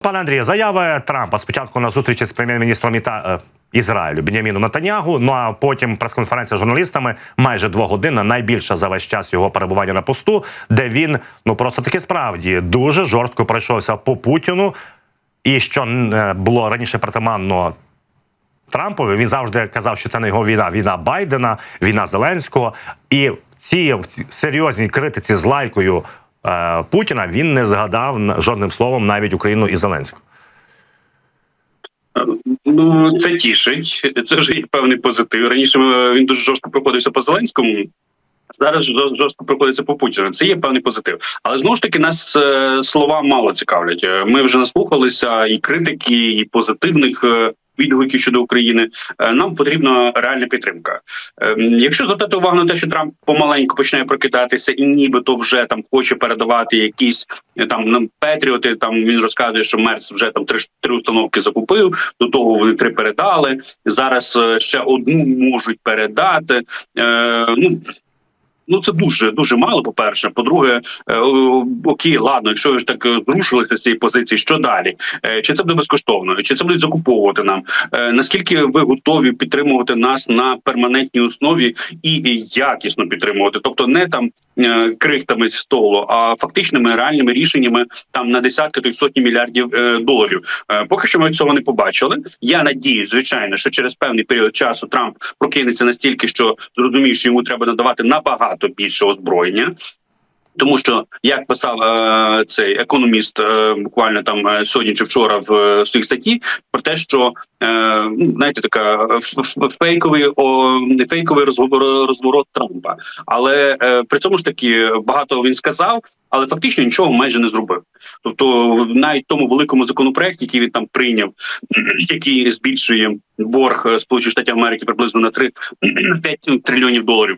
Пане Андрію, заяви Трампа спочатку на зустрічі з прем'єр-міністром Іта... е, Ізраїлю Беняміном Натанягу. Ну а потім прес-конференція з журналістами майже двогодинна, найбільша за весь час його перебування на посту, де він ну просто таки справді дуже жорстко пройшовся по Путіну. І що е, було раніше притаманно Трампові, він завжди казав, що це не його війна, війна Байдена, війна Зеленського. І в цій серйозній критиці з лайкою Путіна він не згадав жодним словом навіть Україну і Зеленську. Ну це тішить. Це вже є певний позитив. Раніше е, він дуже жорстко проходився по Зеленському. Зараз жор- жорстко проходиться по Путіну. Це є певний позитив. Але знову ж таки нас е, слова мало цікавлять. Е, Ми вже наслухалися і критики, і позитивних. е, Відгуків щодо України Е, нам потрібна реальна підтримка. Ем, Якщо звертати увагу на те, що Трамп помаленьку починає прокидатися і нібито вже там хоче передавати якісь е, там нам Петріоти. Там він розказує, що Мерц вже там три, три установки закупив. До того вони три передали. Зараз е, ще одну можуть передати. Ну Ну, це дуже дуже мало. По перше, по-друге, е, окей, ладно, якщо ви ж так е, зрушилися з цієї позиції, що далі? Е, Чи це буде безкоштовно? Чи це будуть закуповувати нам? Наскільки ви готові підтримувати нас на перманентній основі і якісно підтримувати? Тобто не там крихтами зі столу, а фактичними реальними рішеннями там на десятки то й сотні мільярдів доларів. Поки що ми цього не побачили. Я надіюсь, звичайно, що через певний період часу Трамп прокинеться настільки, що зрозуміє, що йому треба надавати набагато більше озброєння. Тому що як писав е, цей економіст е, буквально там е, сьогодні чи вчора в е, своїй статті про те, що е, ну, знаєте, така е, фейковий о, фейковий розговор розворот Трампа. Але е, при цьому ж таки багато він сказав, але фактично нічого майже не зробив. Тобто, навіть тому великому законопроекті, який він там прийняв, який збільшує борг е, Сполучених Штатів Америки приблизно на 3 на 5 трильйонів доларів.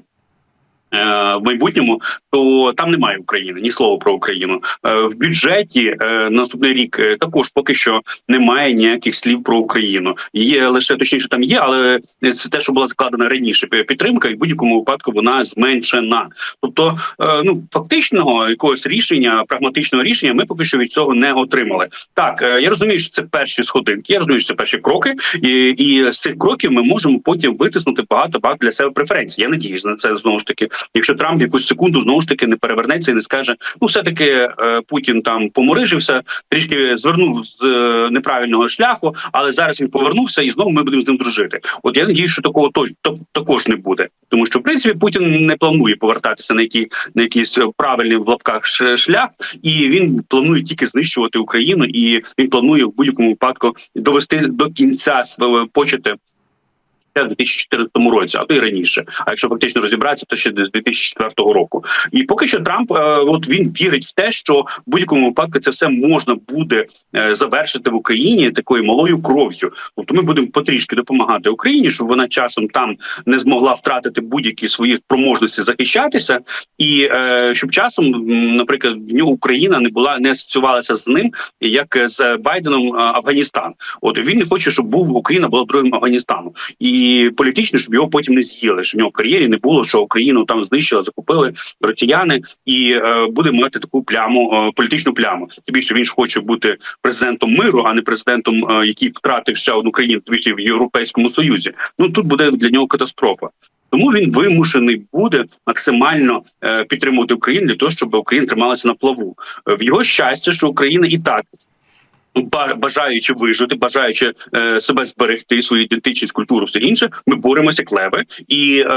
Е, В майбутньому то там немає України, ні слова про Україну. Е, В бюджеті е, на наступний рік також поки що немає ніяких слів про Україну. Є лише точніше, там є, але це те, що була закладена раніше підтримка, і в будь-якому випадку вона зменшена. Тобто, ну фактичного якогось рішення, прагматичного рішення, ми поки що від цього не отримали. Так, я розумію, що це перші сходинки. Я розумію, що це перші кроки, і, і з цих кроків ми можемо потім витиснути багато багато для себе преференцій. Я надіюсь на це знову ж таки. Якщо Трамп якусь секунду знову ж таки не перевернеться і не скаже, ну все таки е, Путін там поморижився, трішки звернув з е, неправильного шляху, але зараз він повернувся і знову ми будемо з ним дружити. От я надіюсь, що такого то- також не буде, тому що в принципі Путін не планує повертатися на який на якийсь е, правильний в лапках шлях, і він планує тільки знищувати Україну, і він планує в будь-якому випадку довести до кінця свого почати. Ще в 2014 році, а то й раніше. А якщо фактично розібратися, то ще з 2004 року. І поки що Трамп, е, от він вірить в те, що в будь-якому випадку це все можна буде е, завершити в Україні такою малою кров'ю. Тобто ми будемо потрішки допомагати Україні, щоб вона часом там не змогла втратити будь-які свої спроможності захищатися, і е, щоб часом, наприклад, в нього Україна не була не асоціювалася з ним, як з Байденом Афганістан. От він не хоче, щоб був Україна була другим Афганістаном, і політично, щоб його потім не з'їли. Щоб в нього в кар'єрі не було, що Україну там знищили, закупили росіяни, і е, буде мати таку пляму, е, політичну пляму. Тим більше він ж хоче бути президентом миру, а не президентом, е, який втратив ще одну країну двічі в Європейському Союзі. Ну тут буде для нього катастрофа. Тому він вимушений буде максимально е, підтримувати Україну для того, щоб Україна трималася на плаву. Е, В його щастя, що Україна і так. Ба- Бажаючи вижити, бажаючи е, себе зберегти свою ідентичність, культуру, все інше, ми боремося як леви. І е,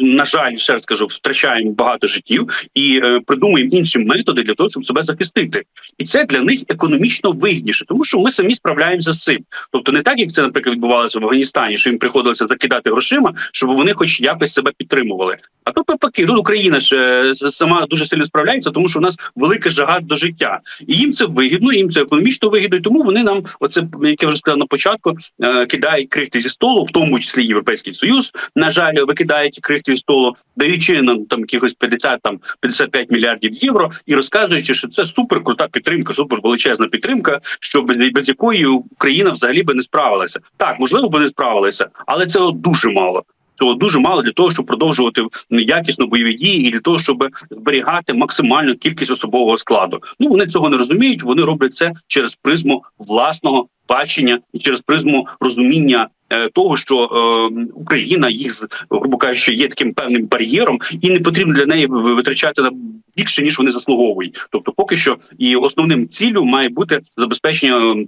на жаль, ще раз кажу, втрачаємо багато життів і е, придумуємо інші методи для того, щоб себе захистити. І це для них економічно вигідніше, тому що ми самі справляємося з цим. Тобто, не так як це, наприклад, відбувалося в Афганістані, що їм приходилося закидати грошима, щоб вони, хоч якось себе підтримували. А то навпаки, тут Україна ж е, сама дуже сильно справляється, тому що у нас велика жага до життя, і їм це вигідно, їм це економічно вигідно. І тому вони нам, оце як я вже сказав на початку, е, кидають крихти зі столу, в тому числі Європейський Союз. На жаль, викидають крихти зі столу, даючи нам там якихось 50, там 55 мільярдів євро, і розказуючи, що це супер крута підтримка, супер величезна підтримка, що без, без якої Україна взагалі би не справилася. Так, можливо, би не справилася, але цього дуже мало. Цього дуже мало для того, щоб продовжувати якісно бойові дії, і для того, щоб зберігати максимальну кількість особового складу. Ну вони цього не розуміють. Вони роблять це через призму власного бачення і через призму розуміння. е, Того, що е, Україна їх грубо кажучи, є таким певним бар'єром, і не потрібно для неї витрачати на більше ніж вони заслуговують. Тобто, поки що і основним ціллю має бути забезпечення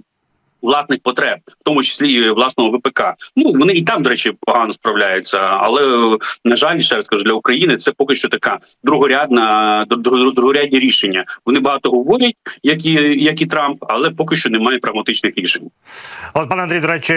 власних потреб, в тому числі і власного ВПК. Ну вони і там, до речі, погано справляються. Але на жаль, ще раз кажу, для України це поки що така другорядна дру- дру- другорядні рішення. Вони багато говорять, як і як і Трамп, але поки що немає прагматичних рішень. От, пане Андрій, до речі,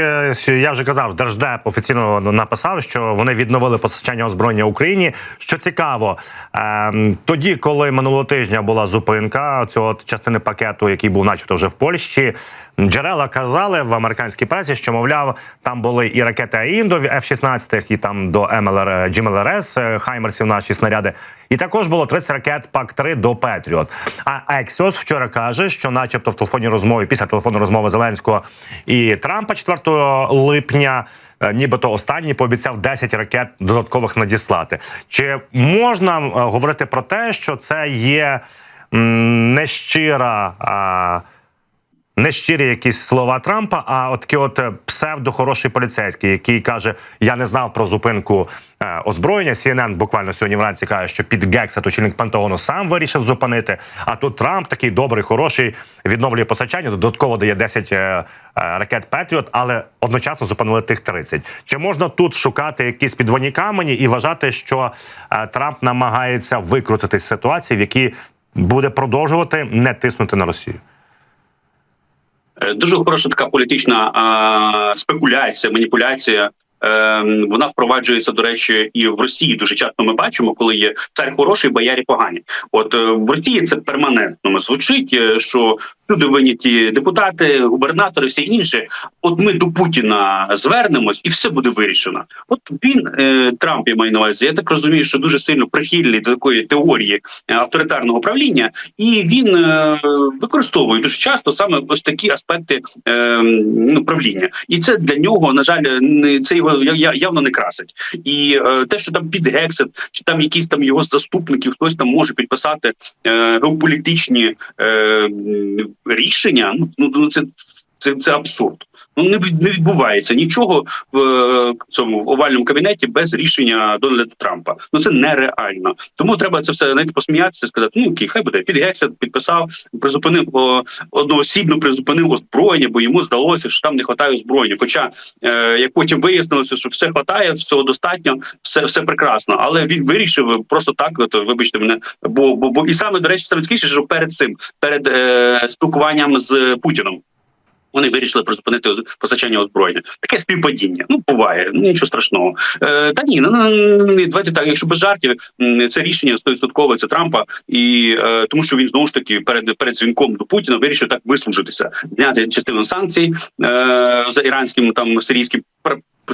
я вже казав, Держдеп офіційно написав, що вони відновили постачання озброєння Україні. Що цікаво, ем, тоді, коли минулого тижня була зупинка цього частини пакету, який був начебто вже в Польщі, джерела казали в американській пресі, що мовляв, там були і ракети АІМ до F-16, і там до МЛР GMLRS, е, Хаймерсів наші снаряди. І також було 30 ракет ПАК-3 до Петріот. А Ексіос вчора каже, що, начебто, в телефонній розмові після телефонної розмови Зеленського і Трампа 4 липня, е, нібито останній пообіцяв 10 ракет додаткових надіслати. Чи можна е, говорити про те, що це є нещира? А, нещирі якісь слова Трампа, а от от е, псевдо-хороший поліцейський, який каже: Я не знав про зупинку е, озброєння. CNN буквально сьогодні вранці каже, що під Гексет очільник Пентагону сам вирішив зупинити. А тут Трамп такий добрий, хороший, відновлює постачання. Додатково дає 10 е, е, ракет Петріот, але одночасно зупинили тих 30. Чи можна тут шукати якісь підводні камені і вважати, що е, Трамп намагається викрутити з ситуації, в якій буде продовжувати не тиснути на Росію? Е, Дуже хороша така політична а, спекуляція, маніпуляція. Ем, Вона впроваджується, до речі, і в Росії дуже часто ми бачимо, коли є цар хороший, боярі погані. От е, в Росії це перманентно звучить, е, що люди виняті депутати, губернатори, всі інші. От ми до Путіна звернемось, і все буде вирішено. От він е, Трамп я маю на увазі. Я так розумію, що дуже сильно прихильний до такої теорії е, авторитарного правління, і він е, використовує дуже часто саме ось такі аспекти ну, правління, і це для нього на жаль не це його явно не красить. І те, що там під гексет, чи там якісь там його заступники, хтось там може підписати геополітичні рішення. Ну ну це, це, це абсурд. Ну не не відбувається нічого в е, цьому в овальному кабінеті без рішення Дональда Трампа. Ну це нереально. Тому треба це все навіть посміятися, сказати, ну окей, хай буде під гексет підписав, призупинив о, одноосібно призупинив озброєння, бо йому здалося, що там не вистачає озброєння. Хоча е, як потім вияснилося, що все вистачає, всього достатньо, все все прекрасно. Але він вирішив просто так. От вибачте мене, бо бо, бо і саме до речі, саме цікавіше, що перед цим, перед е, спілкуванням з Путіном. Вони вирішили призупинити постачання озброєння. Таке співпадіння. Ну буває, ну нічого страшного. Е, та ні, ну, ну, ну, давайте так. Якщо без жартів, це рішення 100% це Трампа, і е, тому що він знову ж таки перед перед дзвінком до Путіна вирішив так вислужитися, зняти частину санкцій е, за іранським там сирійським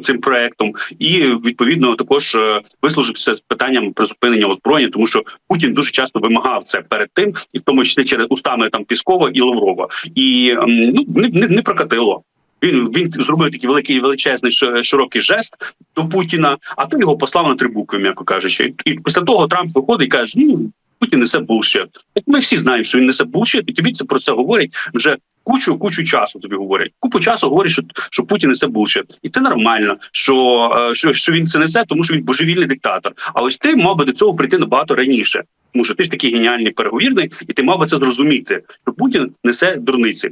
цим проектом, і відповідно також е, вислужитися з питанням призупинення озброєння, тому що Путін дуже часто вимагав це перед тим, і в тому числі через устами там Піскова і Лаврова, і ну не, не, не прокатило. Він він зробив такий великий величезний широкий жест до Путіна, а то його послав на три букви, м'яко кажучи. І після того Трамп виходить і каже: Ну Путін несе булшит. Так ми всі знаємо, що він несе булшит, і тобі це про це говорять вже кучу кучу часу. Тобі говорять. Купу часу говорять, що, що Путін несе булшит. і це нормально. Що, е, що, що він це несе, тому що він божевільний диктатор. А ось ти мав би до цього прийти набагато раніше. Тому що ти ж такий геніальний переговірний, і ти мав би це зрозуміти, що Путін несе дурниці.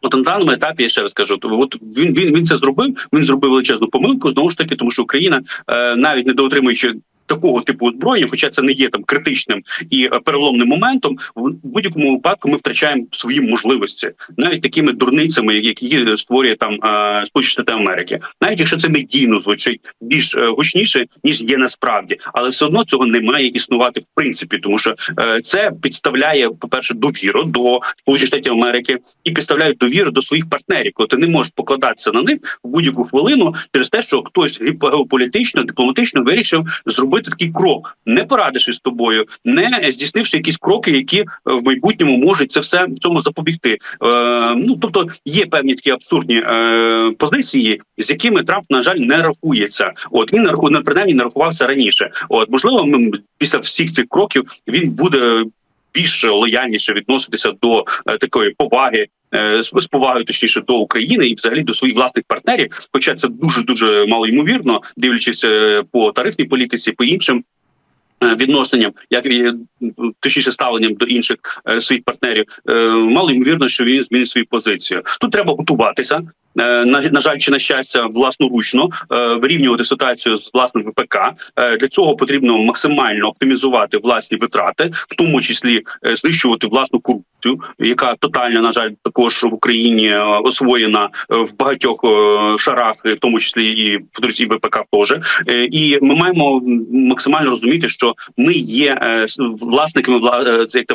От на даному етапі я ще раз кажу, от він він він це зробив. Він зробив величезну помилку знову ж таки, тому що Україна е, навіть не доотримуючи. Такого типу озброєння, хоча це не є там критичним і е, переломним моментом, в будь-якому випадку ми втрачаємо свої можливості, навіть такими дурницями, які створює там е, Сполучені Штати Америки, навіть якщо це медійно звучить більш е, гучніше ніж є насправді, але все одно цього не має існувати в принципі, тому що е, це підставляє, по перше, довіру до Сполучених Штатів Америки і підставляє довіру до своїх партнерів, коли ти не можеш покладатися на них в будь-яку хвилину через те, що хтось геополітично, дипломатично вирішив зробити зробити такий крок, не порадившись з тобою, не здійснивши якісь кроки, які в майбутньому можуть це все в цьому запобігти. Е, ну тобто є певні такі абсурдні е, позиції, з якими Трамп на жаль не рахується. От він не принаймні не рахувався раніше. От можливо, ми після всіх цих кроків він буде більш лояльніше відноситися до е, такої поваги. е, З повагою точніше до України і взагалі до своїх власних партнерів, хоча це дуже дуже мало ймовірно, дивлячись е, по тарифній політиці, по іншим відношенням, як точніше ставленням до інших своїх партнерів, е, мало ймовірно, що він змінить свою позицію. Тут треба готуватися. Е, На, на жаль, чи на щастя, власноручно е, вирівнювати ситуацію з власним ВПК. Е, Для цього потрібно максимально оптимізувати власні витрати, в тому числі знищувати власну корупцію, яка тотально на жаль також в Україні освоєна в багатьох шарах, в тому числі і в і ВПК теж. І ми маємо максимально розуміти, що ми є власниками вла- як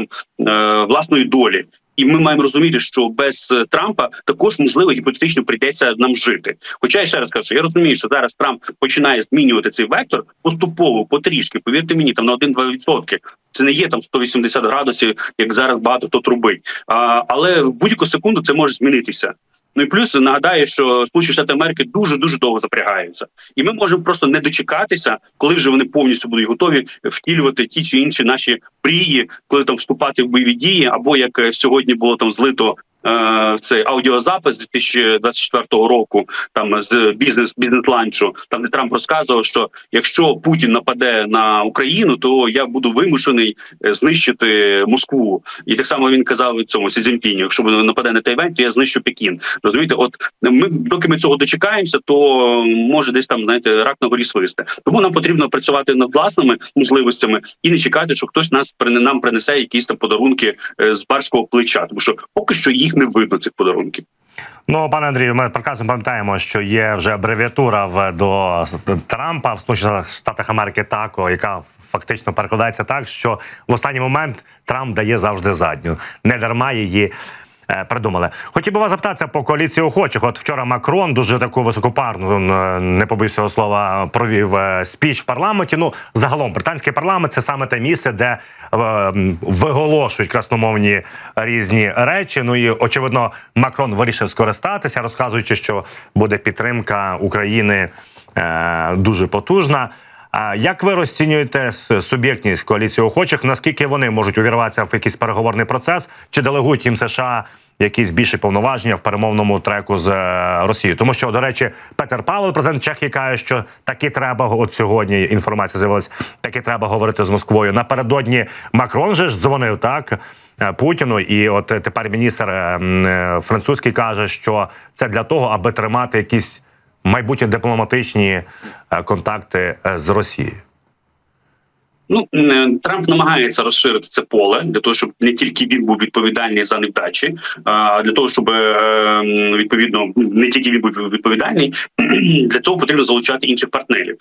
власної долі. І ми маємо розуміти, що без е, Трампа також можливо гіпотетично прийдеться нам жити. Хоча я ще раз кажу, я розумію, що зараз Трамп починає змінювати цей вектор поступово, потрішки. Повірте мені, там на 1-2 відсотки. Це не є там 180 градусів, як зараз багато хто трубить. А, але в будь-яку секунду це може змінитися. Ну і плюс нагадаю, що Сполучені Штати Америки дуже дуже довго запрягаються, і ми можемо просто не дочекатися, коли вже вони повністю будуть готові втілювати ті чи інші наші мрії, коли там вступати в бойові дії, або як е, сьогодні було там злито. Е, Цей аудіозапис 2024 року, там з бізнес бізнес ланчу, там де Трамп розказував, що якщо Путін нападе на Україну, то я буду вимушений е, знищити Москву. І так само він казав цьому Сі Цзіньпіню, якщо він нападе на Тайвань, то я знищу Пекін. Розумієте, от ми доки ми цього дочекаємося, то може десь там знаєте рак на горі свисте. Тому нам потрібно працювати над власними можливостями і не чекати, що хтось нас нам принесе якісь там подарунки е, з барського плеча, тому що поки що їх не видно цих подарунків. Ну, пане Андрію, ми прекрасно пам'ятаємо, що є вже абревіатура в до Трампа в Сполучених Штатах Америки ТАКО, яка фактично перекладається так, що в останній момент Трамп дає завжди задню. Не дарма її. Е, Придумали. Хотів би вас запитатися по коаліції охочих. От вчора Макрон дуже таку високопарну, е, не побоюсь цього слова, провів е, спіч в парламенті. Ну, загалом, британський парламент це саме те місце, де виголошують красномовні різні речі. Ну і очевидно, Макрон вирішив скористатися, розказуючи, що буде підтримка України дуже потужна. А як ви розцінюєте суб'єктність коаліції охочих? Наскільки вони можуть увірватися в якийсь переговорний процес, чи делегують їм США якісь більші повноваження в перемовному треку з е, Росією? Тому що, до речі, Петер Павлов, президент Чехії, каже, що таки треба от сьогодні інформація з'явилась, таки треба говорити з Москвою. Напередодні Макрон же ж дзвонив так. е, Путіну, і от тепер міністр е, французький каже, що це для того, аби тримати якісь майбутні дипломатичні е, контакти е, з Росією. Ну е, Трамп намагається розширити це поле для того, щоб не тільки він був відповідальний за невдачі, а для того, щоб відповідно не тільки він був відповідальний, для цього потрібно залучати інших партнерів: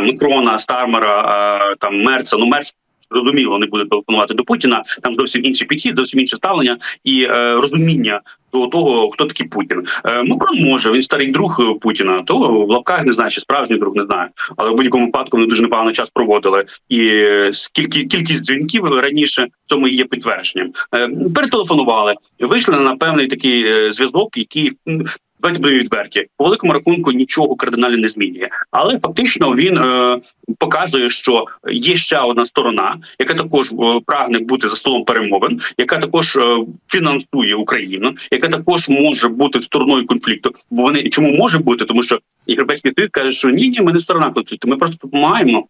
Макрона, Стармера, там Мерца. Ну Мерц. Зрозуміло, не буде телефонувати до Путіна. Там зовсім інший підхід, зовсім інше ставлення і е, розуміння до того, хто такий Путін. Е, Макрон може він старий друг Путіна. То в лапках не знаю, чи справжній друг не знаю, але в будь-якому випадку вони дуже непоганий час проводили. І е, скільки кількість дзвінків раніше в цьому є підтвердженням. Е, перетелефонували, вийшли на певний такий е, зв'язок, який. Давайте будемо відверті по великому рахунку нічого кардинально не змінює, але фактично він е, показує, що є ще одна сторона, яка також е, прагне бути за столом перемовин, яка також е, фінансує Україну, яка також може бути стороною конфлікту. Бо вони чому може бути, тому що європейський союз каже, що ні, ні, ми не сторона конфлікту, ми просто допомагаємо.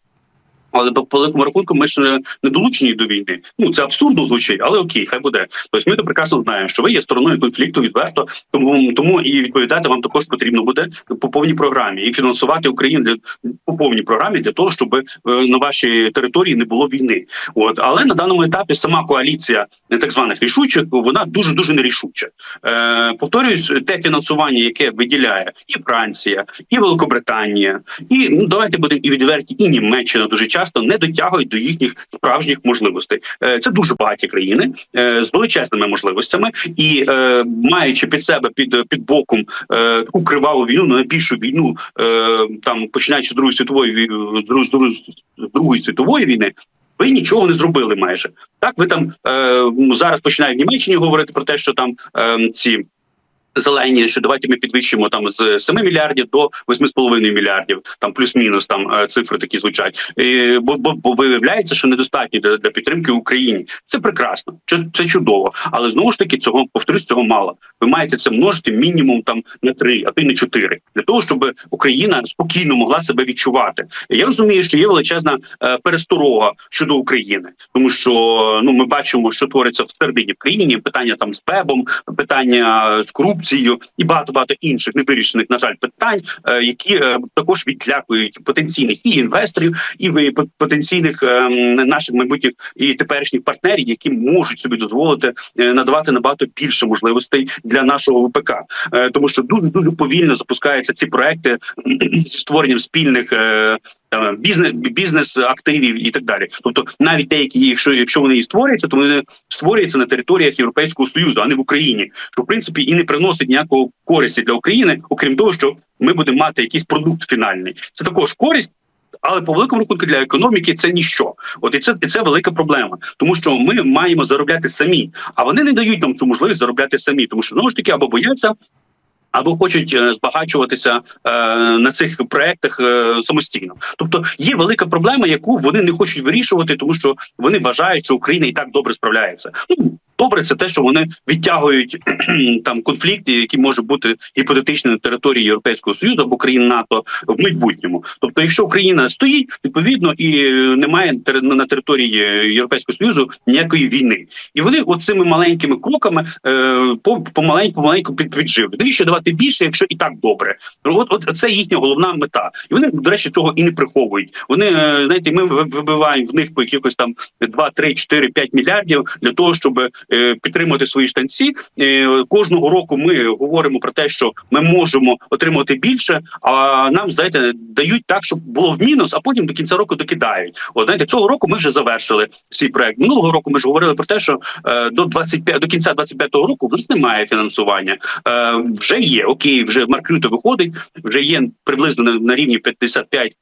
Але по великому рахунку ми ж не- долучені до війни. Ну це абсурдно звучить, але окей, хай буде. Тобто ми то прекрасно знаємо, що ви є стороною конфлікту відверто, тому тому і відповідати вам також потрібно буде по повній програмі і фінансувати Україну для по повній програмі для того, щоб е, на вашій території не було війни. От але на даному етапі сама коаліція так званих рішучих вона дуже дуже нерішуча. Е, повторюсь, те фінансування, яке виділяє і Франція, і Великобританія, і ну давайте будемо і відверті, і Німеччина дуже часто часто не дотягують до їхніх справжніх можливостей. Е, Це дуже багаті країни е, з величезними можливостями, і е, маючи під себе під під боком таку криваву війну, ну, найбільшу війну, там починаючи з другої світової ві- з з з другої світової війни. Ви нічого не зробили майже так. Ви там е, зараз починають в Німеччині говорити про те, що там е, ці зелені, що давайте ми підвищимо там з 7 мільярдів до 8,5 мільярдів, там плюс-мінус там е, цифри такі звучать. І, бо, бо, бо виявляється, що недостатньо для, для підтримки Україні. Це прекрасно, це, чудово. Але знову ж таки, цього повторюсь, цього мало. Ви маєте це множити мінімум там на 3, а то й на 4, для того, щоб Україна спокійно могла себе відчувати. Я розумію, що є величезна е, пересторога щодо України, тому що ну ми бачимо, що твориться всередині в країні. Питання там з ПЕБом, питання з корупцією і багато багато інших невирішених, на жаль, питань, е, які е, також відлякують потенційних і інвесторів, і потенційних е, наших майбутніх і теперішніх партнерів, які можуть собі дозволити надавати набагато більше можливостей для нашого ВПК, тому що дуже дуже повільно запускаються ці проекти зі створенням спільних. Бізнес бізнес активів і так далі, тобто навіть деякі, якщо якщо вони і створюються, то вони створюються на територіях Європейського союзу, а не в Україні, що в принципі і не приносить ніякого користі для України, окрім того, що ми будемо мати якийсь продукт фінальний. Це також користь. Але по великому рахунку для економіки це ніщо. От і це і це велика проблема, тому що ми маємо заробляти самі, а вони не дають нам цю можливість заробляти самі, тому що знову ж таки або бояться. Або хочуть е, збагачуватися е, на цих проектах е, самостійно, тобто є велика проблема, яку вони не хочуть вирішувати, тому що вони вважають, що Україна і так добре справляється. Ну добре, це те, що вони відтягують там конфлікти, які можуть бути гіпотетичні на території Європейського союзу або країн НАТО в майбутньому. Тобто, якщо Україна стоїть, відповідно і е, немає на території Європейського союзу ніякої війни, і вони оцими маленькими кроками е, по помаленьку помаленьку під підживлюють. Навіщо давати більше, якщо і так добре? От, от це їхня головна мета, і вони до речі того і не приховують. Вони е, знаєте, ми вибиваємо в них по якихось там 2, 3, 4, 5 мільярдів для того, щоб е, підтримати свої штанці. Е, кожного року ми говоримо про те, що ми можемо отримати більше, а нам знаєте, дають так, щоб було в мінус, а потім до кінця року докидають. От знаєте, цього року ми вже завершили свій проект. Минулого року ми ж говорили про те, що е, до 25, до кінця 25-го року в нас немає фінансування. Вже є окей, вже Марк Рюте виходить, вже є приблизно на рівні 55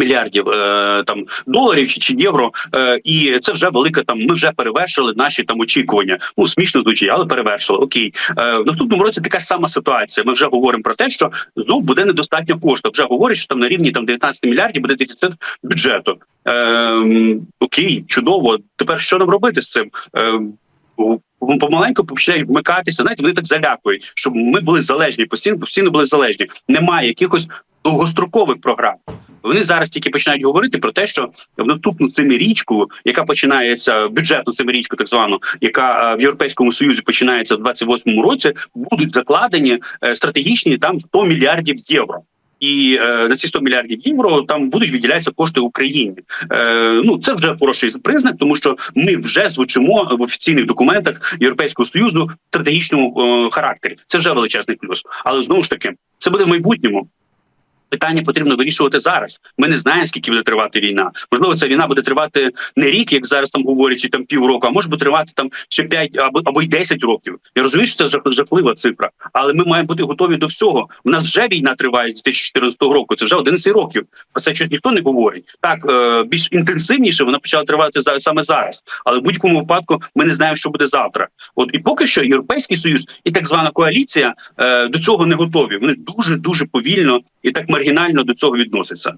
Мільярдів е, там доларів чи, чи євро, е, і це вже велика. Там ми вже перевершили наші там очікування. Ну смішно звучить, але перевершили. Окей, е, в наступному році така ж сама ситуація. Ми вже говоримо про те, що знов буде недостатньо коштів. Вже говорять, що там на рівні там 19 мільярдів буде дефіцит бюджету. Е, окей, чудово. Тепер що нам робити з цим? Е, Помаленьку починають вмикатися. Знаєте, вони так залякують, щоб ми були залежні, постійно постійно були залежні. Немає якихось довгострокових програм. Вони зараз тільки починають говорити про те, що в наступну семирічку, яка починається бюджетну семирічку, так звану, яка е, в Європейському Союзі починається в 28-му році, будуть закладені е, стратегічні там 100 мільярдів євро. І е, на ці 100 мільярдів євро там будуть виділятися кошти Україні. Е, ну це вже хороший признак, тому що ми вже звучимо в офіційних документах Європейського союзу в стратегічному е, характері. Це вже величезний плюс. Але знову ж таки, це буде в майбутньому. Питання потрібно вирішувати зараз. Ми не знаємо, скільки буде тривати війна. Можливо, ця війна буде тривати не рік, як зараз там говорять, чи там півроку, а може буде тривати там ще 5 або або й 10 років. Я розумію, що це жах- жахлива цифра, але ми маємо бути готові до всього. У нас вже війна триває з 2014 року. Це вже 11 років. Про це щось ніхто не говорить. Так е, більш інтенсивніше вона почала тривати за саме зараз. Але в будь-якому випадку ми не знаємо, що буде завтра. От і поки що європейський союз і так звана коаліція е, до цього не готові. Вони дуже дуже повільно і так маргінально до цього відноситься.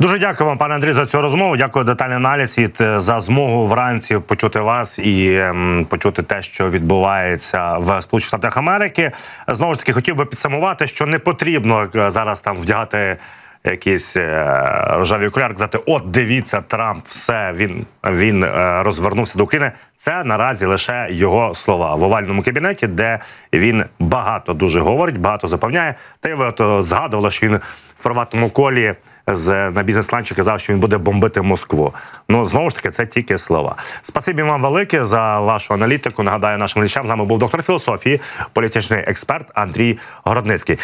Дуже дякую вам, пане Андрій, за цю розмову. Дякую детальний аналіз і е, за змогу вранці почути вас і ем, почути те, що відбувається в Сполучених Штатах Америки. Знову ж таки, хотів би підсумувати, що не потрібно е, зараз там вдягати. Якісь е, рожеві окуляри, казати, от дивіться, Трамп, все він він е, розвернувся до України. Це наразі лише його слова в овальному кабінеті, де він багато дуже говорить, багато запевняє. Та й ви от е, згадували, що він в приватному колі з на бізнес-ланчі казав, що він буде бомбити Москву. Ну знову ж таки, це тільки слова. Спасибі вам велике за вашу аналітику. Нагадаю нашим глядачам. З нами був доктор філософії, політичний експерт Андрій Городницький.